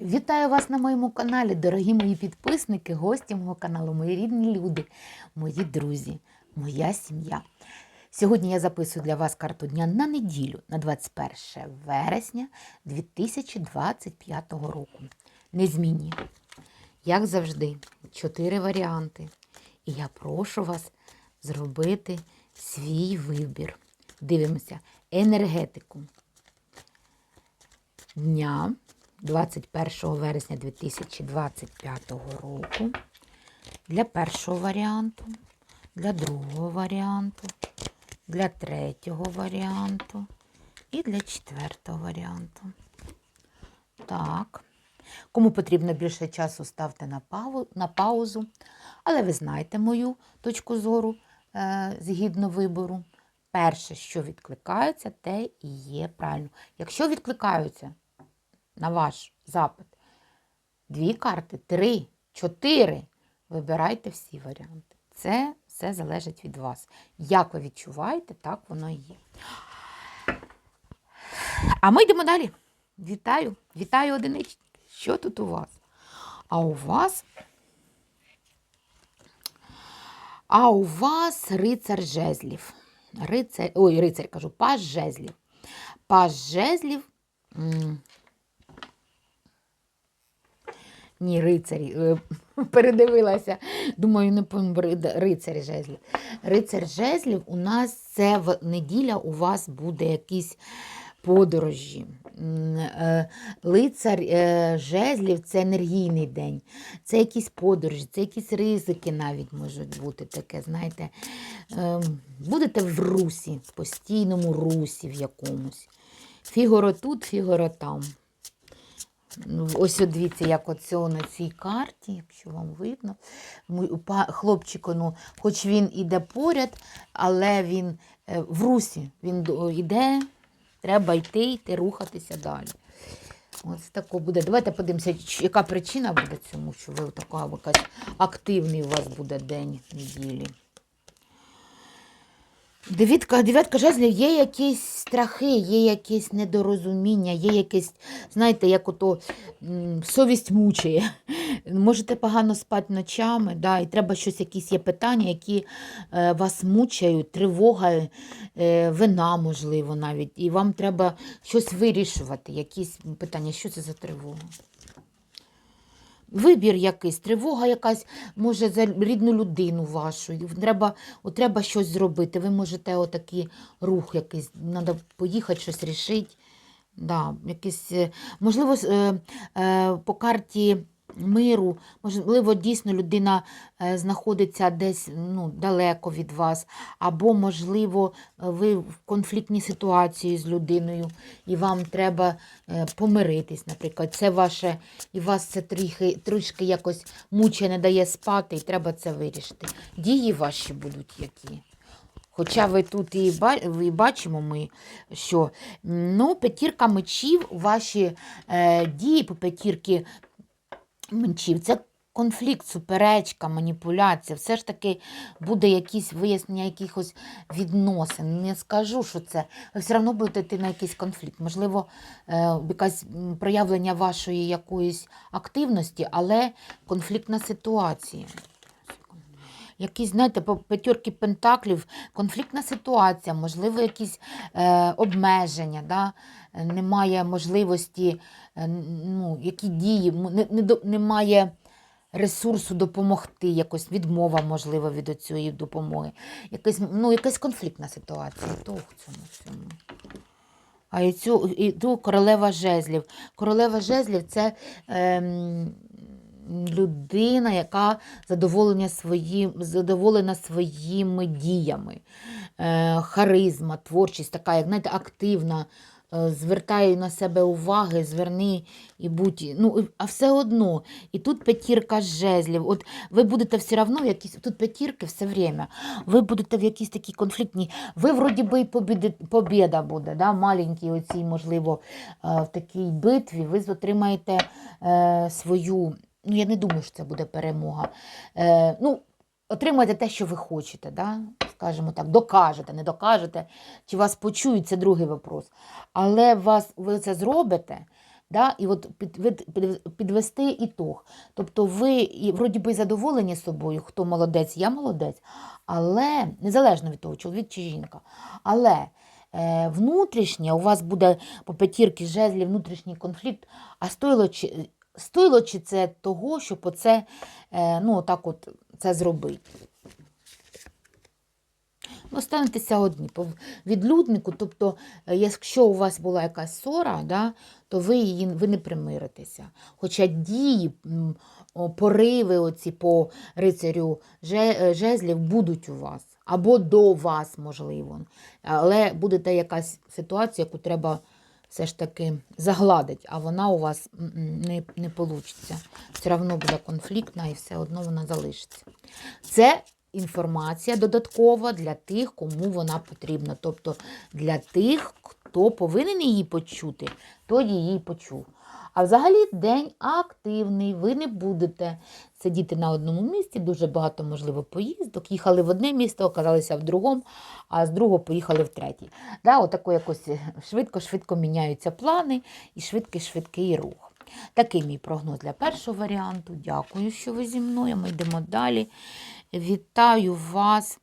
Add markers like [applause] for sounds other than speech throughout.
Вітаю вас на моєму каналі, дорогі мої підписники, гості мого каналу, мої рідні люди, мої друзі, моя сім'я. Сьогодні я записую для вас карту дня на неділю, на 21 вересня 2025 року. Незмінні. Як завжди, чотири варіанти. І я прошу вас зробити свій вибір. Дивимося енергетику дня 21 вересня 2025 року. Для першого варіанту, для другого варіанту, для третього варіанту і для четвертого варіанту. Так. Кому потрібно більше часу, ставте на, пау- на паузу. Але ви знаєте мою точку зору е, згідно вибору. Перше, що відкликається, те і є правильно. Якщо відкликаються на ваш запит дві карти, три, чотири, вибирайте всі варіанти. Це все залежить від вас. Як ви відчуваєте, так воно і є. А ми йдемо далі. Вітаю, вітаю одинички. Що тут у вас? А у вас. А у вас рицар жезлів. Рицар, ой, рицар кажу, паж жезлів. Паж жезлів. Ні, рицарі. е, [laughs] Передивилася. Думаю, не рицарі жезлів. Рицар жезлів у нас це в неділя у вас буде якісь подорожі. Е, Лицар е, жезлів це енергійний день, це якісь подорожі, це якісь ризики навіть можуть бути таке, знаєте. Будете в русі, в постійному русі в якомусь. Фігуро тут, фігуро там. Ось от дивіться, як оце на цій карті, якщо вам видно. Хлопчик, ну, хоч він іде поряд, але він е, в русі. Він йде, треба йти, йти, рухатися далі. Ось тако буде. Давайте подивимося, яка причина буде цьому, що ви така якась активний у вас буде день неділі. Дев'ятка, дев'ятка жезлів є якісь страхи, є якесь недорозуміння, є якесь, знаєте, як ото совість мучає. Можете погано спати ночами, да, і треба щось, якісь є питання, які е, вас мучають, тривога, е, вина, можливо, навіть. І вам треба щось вирішувати, якісь питання. Що це за тривога? Вибір якийсь, тривога якась, може, за рідну людину вашу. Треба, от треба щось зробити. Ви можете отакий рух якийсь, треба поїхати, щось рішити. Да, якийсь, е, можливо, е, е, по карті миру, можливо, дійсно людина е, знаходиться десь ну, далеко від вас, або, можливо, ви в конфліктній ситуації з людиною, і вам треба е, помиритись, наприклад. Це ваше, і вас це трохи, трішки якось мучає, не дає спати, і треба це вирішити. Дії ваші будуть які. Хоча ви тут і бачимо ми, що ну, п'ятірка мечів, ваші е, дії по п'ятірки мечів, це конфлікт, суперечка, маніпуляція. Все ж таки буде якісь вияснення якихось відносин. Не скажу, що це. Ви все одно будете йти на якийсь конфлікт. Можливо, е, якась проявлення вашої якоїсь активності, але конфліктна ситуація. Якісь, знаєте, по п'ятірки пентаклів, конфліктна ситуація, можливо, якісь е, обмеження, да? е, немає можливості, е, ну, які дії, не, не, немає ресурсу допомогти, якось відмова, можливо, від цієї допомоги. Якась, ну, якась конфліктна ситуація. То в цьому всьому. А і цю, і ту королева жезлів. Королева жезлів це ем, людина, яка задоволена, свої, задоволена своїми діями. Е, харизма, творчість, така, як знаєте, активна. е, Звертає на себе уваги, зверни і будь. Ну, а все одно. І тут п'ятірка жезлів. От ви будете все одно, в якісь, тут п'ятірки все время. Ви будете в якійсь такій конфліктній. Ви вроді би і побіда буде, да? маленькій оцій, можливо, е, в такій битві. Ви отримаєте свою. Ну, я не думаю, що це буде перемога. Е, ну, отримаєте те, що ви хочете, да? скажімо так, докажете, не докажете, чи вас почують, це другий вопрос. Але вас, ви це зробите, Да? І от під, від- під, підвести ітог. Тобто ви і, вроді би задоволені собою, хто молодець, я молодець, але незалежно від того, чоловік чи жінка. Але е, внутрішнє у вас буде по п'ятірки жезлів внутрішній конфлікт, а стоїло чи, стоїло чи це того, щоб оце, е, ну, отак от це зробити. Останетеся одні по відлюднику, тобто, е, якщо у вас була якась ссора, да, то ви її ви не примиритеся. Хоча дії, пориви оці по рицарю е, жезлів будуть у вас, або до вас, можливо. Але буде та якась ситуація, яку треба все ж таки загладить, а вона у вас не, не вийде. Все одно буде конфліктна і все одно вона залишиться. Це інформація додаткова для тих, кому вона потрібна. Тобто для тих, хто повинен її почути, то її почув. А взагалі день активний, ви не будете сидіти на одному місці, дуже багато, можливо, поїздок. Їхали в одне місто, оказалися в другому, а з другого поїхали в третє. Да, отако якось швидко-швидко міняються плани і швидкий-швидкий рух. Такий мій прогноз для першого варіанту. Дякую, що ви зі мною. Ми йдемо далі. Вітаю вас,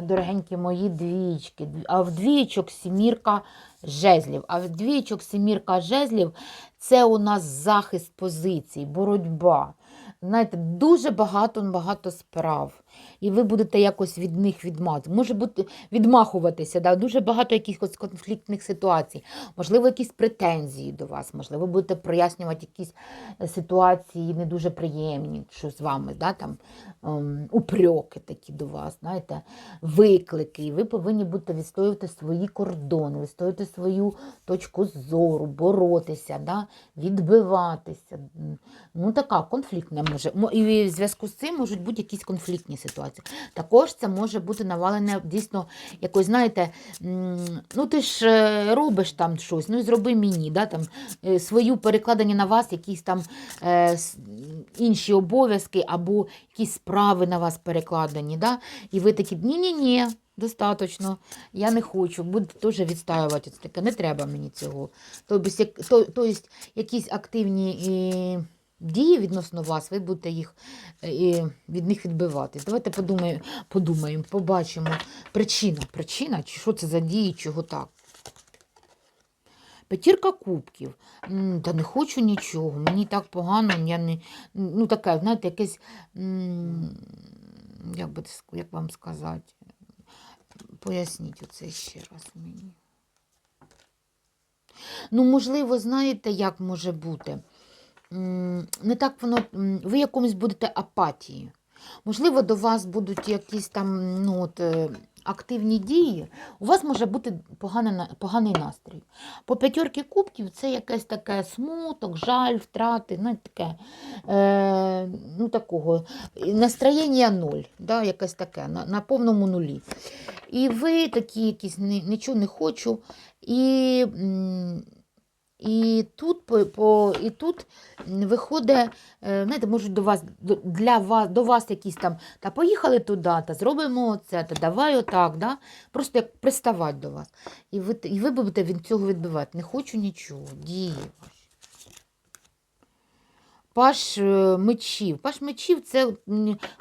дорогенькі мої двічки. А в двічок сімірка жезлів. А в двічок сімірка жезлів це у нас захист позицій, боротьба. Знаєте, дуже багато багато справ. І ви будете якось від них відмазувати. Може бути відмахуватися, да? дуже багато якихось конфліктних ситуацій, можливо, якісь претензії до вас, можливо, будете прояснювати якісь е, ситуації не дуже приємні, що з вами, да? там, ем, упреки такі до вас, знаєте, виклики. І ви повинні будете відстоювати свої кордони, відстоювати свою точку зору, боротися, да? відбиватися. Ну, така конфліктна може. І в зв'язку з цим можуть бути якісь конфліктні ситуації. Також це може бути навалене дійсно якось, знаєте, ну ти ж е, робиш там щось, ну зроби мені, да, там, е, свою перекладені на вас якісь там е, інші обов'язки або якісь справи на вас перекладені. Да? І ви такі, ні-ні-ні. Достаточно, я не хочу, будете теж відстаювати таке, не треба мені цього. Тобто, як, то, то якісь активні і, дії відносно вас, ви будете їх е, від них відбиватись. Давайте подумаємо, подумаємо, побачимо. Причина, причина, чи що це за дії, чого так. П'ятірка кубків. Та не хочу нічого, мені так погано, я не. Ну, таке, знаєте, якесь. Як, би, як вам сказати? Поясніть оце ще раз мені. Ну, можливо, знаєте, як може бути? Не так воно. Ви якомусь будете апатії. Можливо, до вас будуть якісь там ну, от, е, активні дії. У вас може бути поганий, поганий настрій. По п'ятірки кубків це якесь таке смуток, жаль, втрати, знаєте, таке, е, ну, такого. Настроєння ноль, да, якесь таке, на, на повному нулі. І ви такі якісь нічого не хочу. І, і тут, по, по, і тут виходить, е, знаєте, можуть до вас, для вас, до вас якісь там, та поїхали туди, та зробимо це, та давай отак, да? просто як приставати до вас. І ви, і ви будете від цього відбивати. Не хочу нічого, дії. Паш е, мечів. Паш мечів це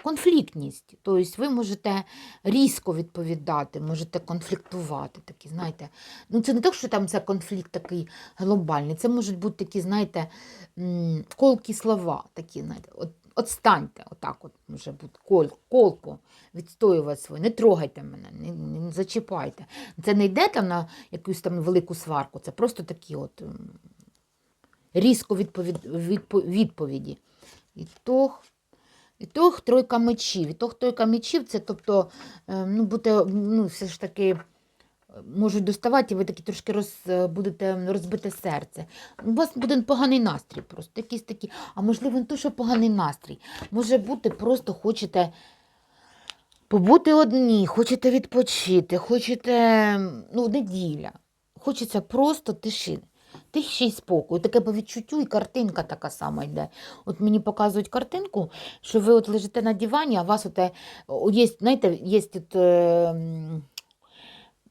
конфліктність. Тобто ви можете різко відповідати, можете конфліктувати. Такі, знаєте. Ну, це не так, що там це конфлікт такий глобальний. Це можуть бути такі, знаєте, колкі слова. такі, знаєте. От, Отстаньте, отак от може бути кол, колко відстоювати своє. Не трогайте мене, не, не зачіпайте. Це не йде там на якусь там велику сварку, це просто такі от різко відповід, відпо, відповіді. Ітог, ітог тройка мечів. Ітог тройка мечів це тобто, е, ну, бути, ну, все ж таки. е, Можуть доставати, і ви такі трошки роз, е, будете розбите серце. У вас буде поганий настрій просто. Якийсь такий, а можливо, не то, що поганий настрій. Може бути, просто хочете побути одні, хочете відпочити, хочете, ну, неділя. Хочеться просто тишини. Тиші й спокою. Таке по відчуттю і картинка така сама йде. От мені показують картинку, що ви от лежите на дивані, а вас оте, є, знаєте, є тут. е, м,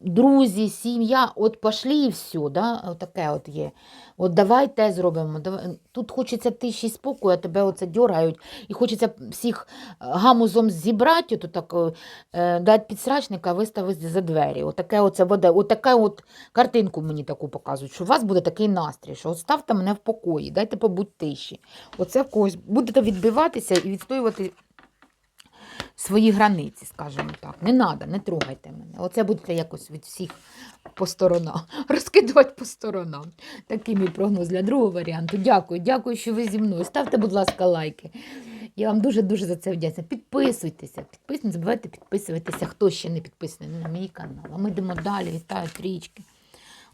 друзі, сім'я, от пошли і все, да? таке от є. От давай те зробимо. Тут хочеться тиші спокою, а тебе оце дьорають. І хочеться всіх е, гамузом зібрати, то так, е, дати підсрачника, виставити за двері. Отаке оце воде, отаке от картинку мені таку показують, що у вас буде такий настрій, що от мене в покої, дайте побудь тиші. Оце в когось будете відбиватися і відстоювати свої границі, скажімо так. Не треба, не трогайте мене. Оце будете якось від всіх по сторонам, [laughs] розкидувати по сторонам. Такий мій прогноз для другого варіанту. Дякую, дякую, що ви зі мною. Ставте, будь ласка, лайки. Я вам дуже-дуже за це вдячна. Підписуйтеся, підпис... не забувайте підписуватися, хто ще не підписаний на мій канал. А ми йдемо далі. Вітаю трічки.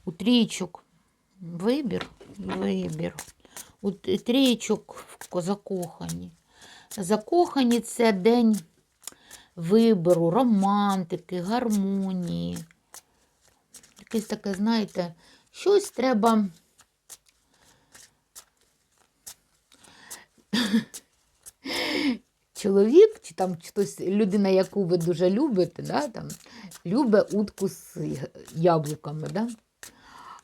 У трічок вибір, вибір. У трічок закохані. Закохані це день вибору, романтики, гармонії. Якесь таке, знаєте, щось треба. [laughs] Чоловік, чи там хтось, людина, яку ви дуже любите, да, там, любить утку з яблуками. Да?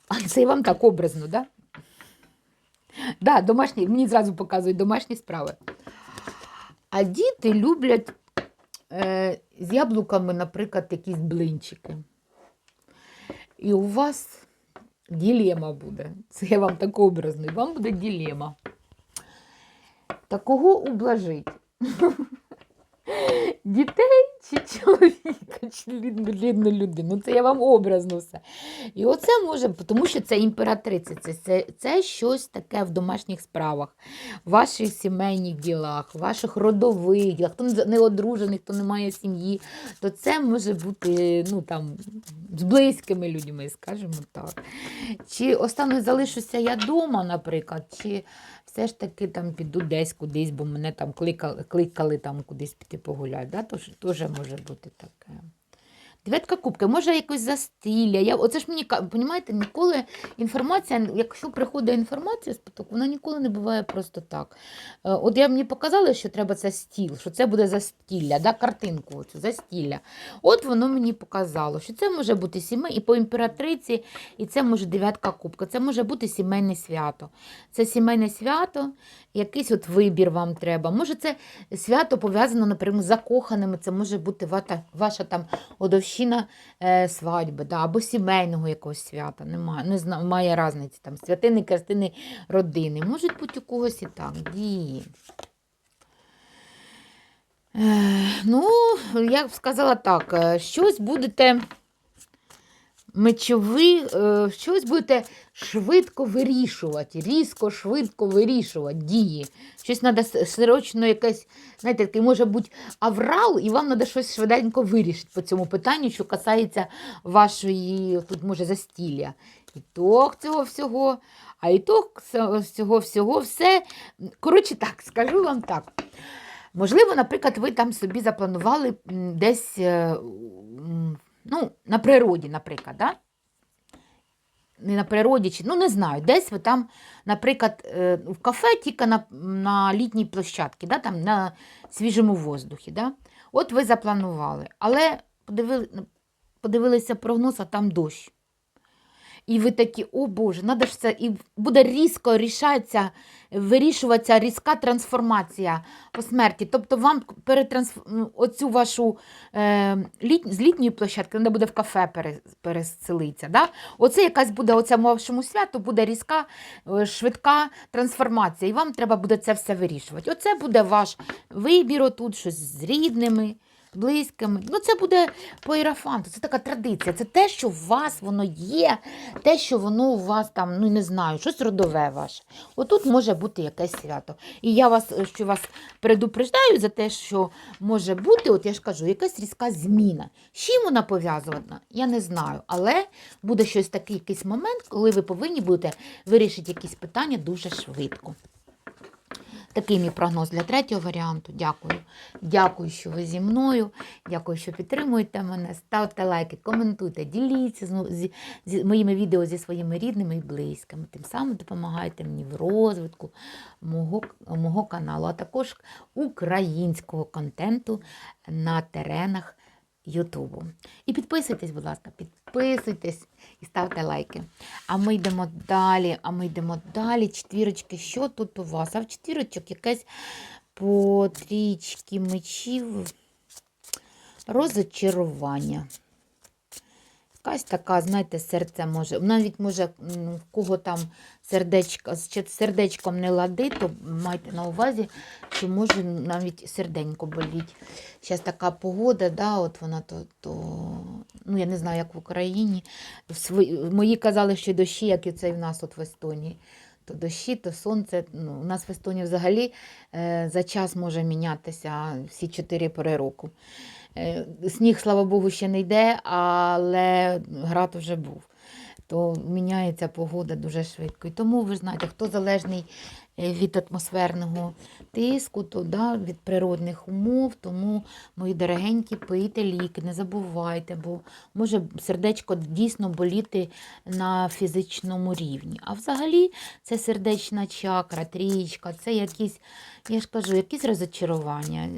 А це вам так образно, да? Да, домашні, мені зразу показують домашні справи. А діти люблять з яблуками, наприклад, якісь блинчики. І у вас ділема буде. Це я вам так образно. Вам буде ділема. Та кого ублажить? [laughs] Дітей [laughs] чи чоловіка, чи лідну людину. Це я вам образно все. І оце може, тому що це імператриця, це, це, це щось таке в домашніх справах, в ваших сімейних ділах, в ваших родових ділах. Хто не одружений, хто не має сім'ї, то це може бути ну, там, з близькими людьми, скажімо так. Чи останньою залишуся я вдома, наприклад, чи все ж таки там піду десь кудись, бо мене там кликали, кликали там кудись піти погуляти. Да? Тож теж може бути таке. Дев'ятка кубки, може якось застілля. Я, оце ж мені, розумієте, ніколи інформація, якщо приходить інформація з потоку, вона ніколи не буває просто так. Е, От я мені показала, що треба це стіл, що це буде застілля, да, картинку оцю, застілля. От воно мені показало, що це може бути сімей, і по імператриці, і це може дев'ятка кубка. Це може бути сімейне свято. Це сімейне свято, якийсь от вибір вам треба. Може, це свято пов'язано, наприклад, з закоханими, це може бути ваша, ваша там одовщина е, свадьби, да, або сімейного якогось свята. Немає, не знаю, має різниці. Там, святини, картини родини. Може бути у когось і так. Дії. Е, ну, я б сказала так, е, щось будете мечові, е, щось будете швидко вирішувати, різко, швидко вирішувати дії. Щось треба срочно якесь, знаєте, такий може бути аврал, і вам треба щось швиденько вирішити по цьому питанню, що касається вашої, тут може застілля. Ітог цього всього, а ітог цього всього все. Коротше так, скажу вам так. Можливо, наприклад, ви там собі запланували десь е, ну, на природі, наприклад, да? не на природі, чи, ну не знаю, десь ви там, наприклад, е, в кафе тільки на, на літній площадці, да? там, на свіжому воздухі. Да? От ви запланували, але подивили, подивилися прогноз, а там дощ. І ви такі, о Боже, надо ж це, і буде різко рішатися, вирішуватися різка трансформація по смерті. Тобто вам перетрансф... ну, оцю вашу е, літ... з літньої площадки треба буде в кафе пере... переселитися. Да? Оце якась буде оця вашому святу, буде різка, е, швидка трансформація. І вам треба буде це все вирішувати. Оце буде ваш вибір отут, щось з рідними близькими. Ну, це буде по ірафанту, це така традиція. Це те, що у вас воно є, те, що воно у вас там, ну не знаю, щось родове ваше. Отут може бути якесь свято. І я вас, е, що вас предупреждаю за те, що може бути, от я ж кажу, якась різка зміна. З чим вона пов'язана, я не знаю. Але буде щось такий якийсь момент, коли ви повинні будете вирішити якісь питання дуже швидко. Такий мій прогноз для третього варіанту. Дякую. Дякую, що ви зі мною. Дякую, що підтримуєте мене. Ставте лайки, коментуйте, діліться з, з, з моїми відео зі своїми рідними і близькими. Тим самим допомагаєте мені в розвитку мого, мого каналу, а також українського контенту на теренах Ютубу. І підписуйтесь, будь ласка, підписуйтесь і ставте лайки. А ми йдемо далі, а ми йдемо далі. Четвірочки, що тут у вас? А в четвірочок якесь по трічки мечів розочарування. Якась така, знаєте, серце може. Навіть може, кого там сердечко, з сердечком не лади, то майте на увазі, що може навіть серденько боліть. Зараз така погода, да, от вона то, то, ну я не знаю, як в Україні. В свої, мої казали, що дощі, як і це в нас от в Естонії. То дощі, то сонце. Ну, у нас в Естонії взагалі е, за час може мінятися всі чотири пори року. Е, Сніг, слава Богу, ще не йде, але град вже був. То міняється погода дуже швидко. І тому ви знаєте, хто залежний від атмосферного тиску, то да, від природних умов. Тому, мої дорогенькі, пийте ліки, не забувайте, бо може сердечко дійсно боліти на фізичному рівні. А взагалі це сердечна чакра, трієчка, це якісь, я ж кажу, якісь розочарування,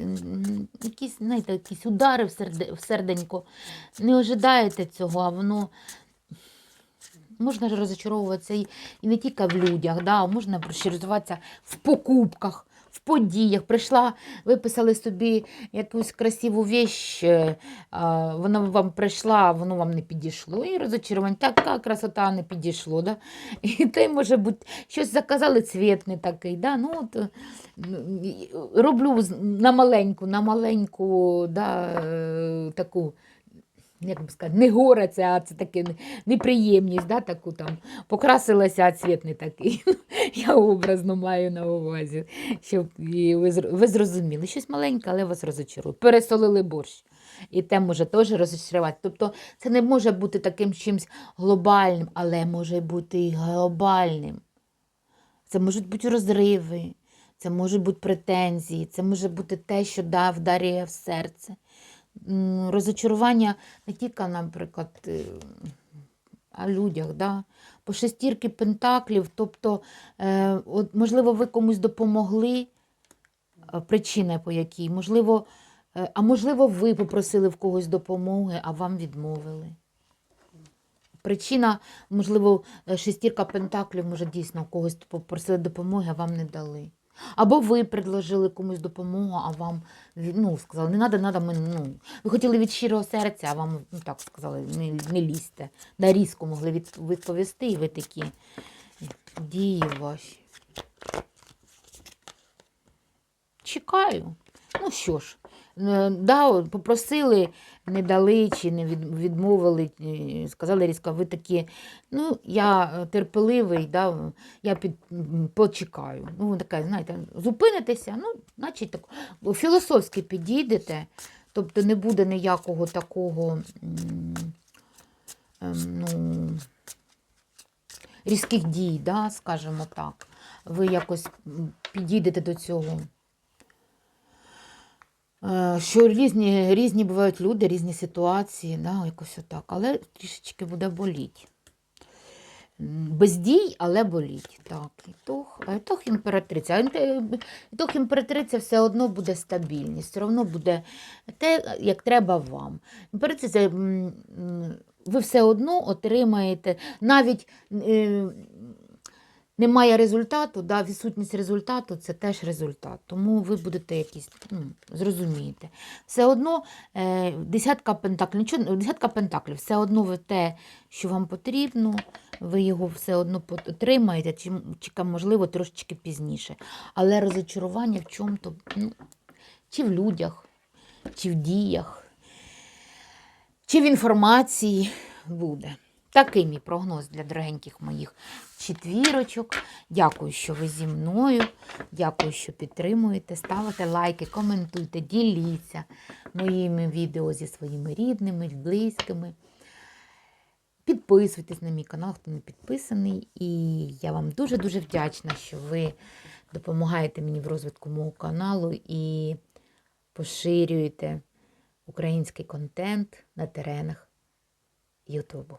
якісь, знаєте, якісь удари в серденько. Не ожидаєте цього, а воно. Можна розочаровуватися і, не тільки в людях, да, можна розчаруватися в покупках, в подіях. Прийшла, виписали собі якусь красиву віч, е, вона вам прийшла, воно вам не підійшло. І розочарування, така красота не підійшло. Да? І те може бути, щось заказали, цвіт не такий. Да? Ну, от, роблю на маленьку, на маленьку да, е, таку як би сказати, не горе це, а це таке неприємність, да, таку там покрасилася, а цвіт не такий. [laughs] Я образно маю на увазі, щоб ви, ви зрозуміли. Щось маленьке, але вас розочарує. Пересолили борщ. І те може теж розочарувати. Тобто це не може бути таким чимось глобальним, але може бути і глобальним. Це можуть бути розриви, це можуть бути претензії, це може бути те, що да, вдарює в серце. Розочарування не тільки, наприклад, е, а людях. Да? По шестірки пентаклів, тобто, е, можливо, ви комусь допомогли, е, причина по якій, можливо, е, а можливо, ви попросили в когось допомоги, а вам відмовили. Причина, можливо, е, шестірка пентаклів, може, дійсно когось попросили допомоги, а вам не дали. Або ви предложили комусь допомогу, а вам ну, сказали, не треба, треба, ми, ну. Ви хотіли від щирого серця, а вам ну, так сказали, не, не лізьте. Да, різко могли від, відповісти, і ви такі дії ваші. Чекаю. Ну що ж, да, попросили, не дали чи не відмовили, е, сказали різко, ви такі, ну, я е, терпеливий, да, я під, почекаю. Ну, ви така, знаєте, зупинитеся, ну, значить, так, філософськи підійдете, тобто не буде ніякого такого, ем, ну, різких дій, да, скажімо так. Ви якось підійдете до цього. Е, Що різні, різні бувають люди, різні ситуації, да, якось отак. Але трішечки буде боліть. М, Без дій, але боліть. Так, ітог, а ітог імператриця. Ітог імператриця все одно буде стабільність, все одно буде те, як треба вам. Імператриця, ви все одно отримаєте, навіть е, немає результату, да, відсутність результату це теж результат. Тому ви будете якісь, ну, зрозумієте. Все одно е, десятка пентаклів, нічого, десятка пентаклів, все одно ви те, що вам потрібно, ви його все одно отримаєте, чи, чи можливо трошечки пізніше. Але розочарування в чому-то, ну, чи в людях, чи в діях, чи в інформації буде. Такий мій прогноз для дорогеньких моїх четвірочок. Дякую, що ви зі мною. Дякую, що підтримуєте. Ставите лайки, коментуйте, діліться моїми відео зі своїми рідними, близькими. Підписуйтесь на мій канал, хто не підписаний. І я вам дуже-дуже вдячна, що ви допомагаєте мені в розвитку мого каналу і поширюєте український контент на теренах Ютубу.